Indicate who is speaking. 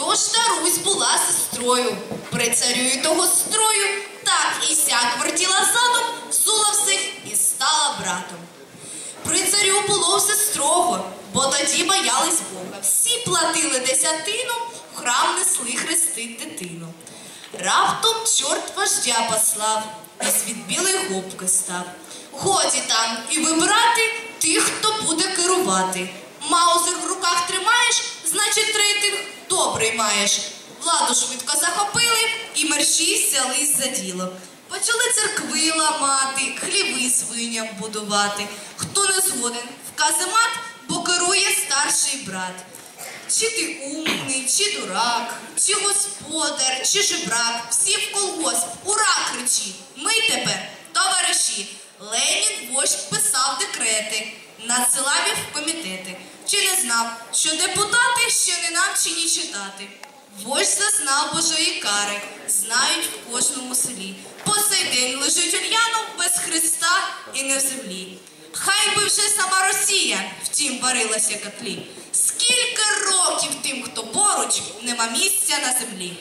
Speaker 1: Тож та Русь була сестрою, при царю і того строю, так і сяк вертіла задом, взула всіх і стала братом. При царю було все строго, бо тоді боялись Бога. Всі платили десятину, в храм несли хрестить дитину. Раптом чорт вождя послав, і світ білої губки став. Годі там і вибирати тих, хто буде керувати. Маузер в руках рейтинг добрий маєш. Владу швидко захопили і мерщі взялись за діло. Почали церкви ламати, хліви свиням будувати. Хто не згоден в каземат, бо керує старший брат. Чи ти умний, чи дурак, чи господар, чи жебрак, всі в колгосп, ура кричі, ми тепер товариші. Ленін вождь писав декрети, надсилав їх в комітети. Знав, що депутати ще не навчені читати? Вождь зазнав Божої кари, знають в кожному селі. По цей день лежить Ульянов без Христа і не в землі. Хай би вже сама Росія втім варилася котлі. Скільки років тим, хто поруч, нема місця на землі.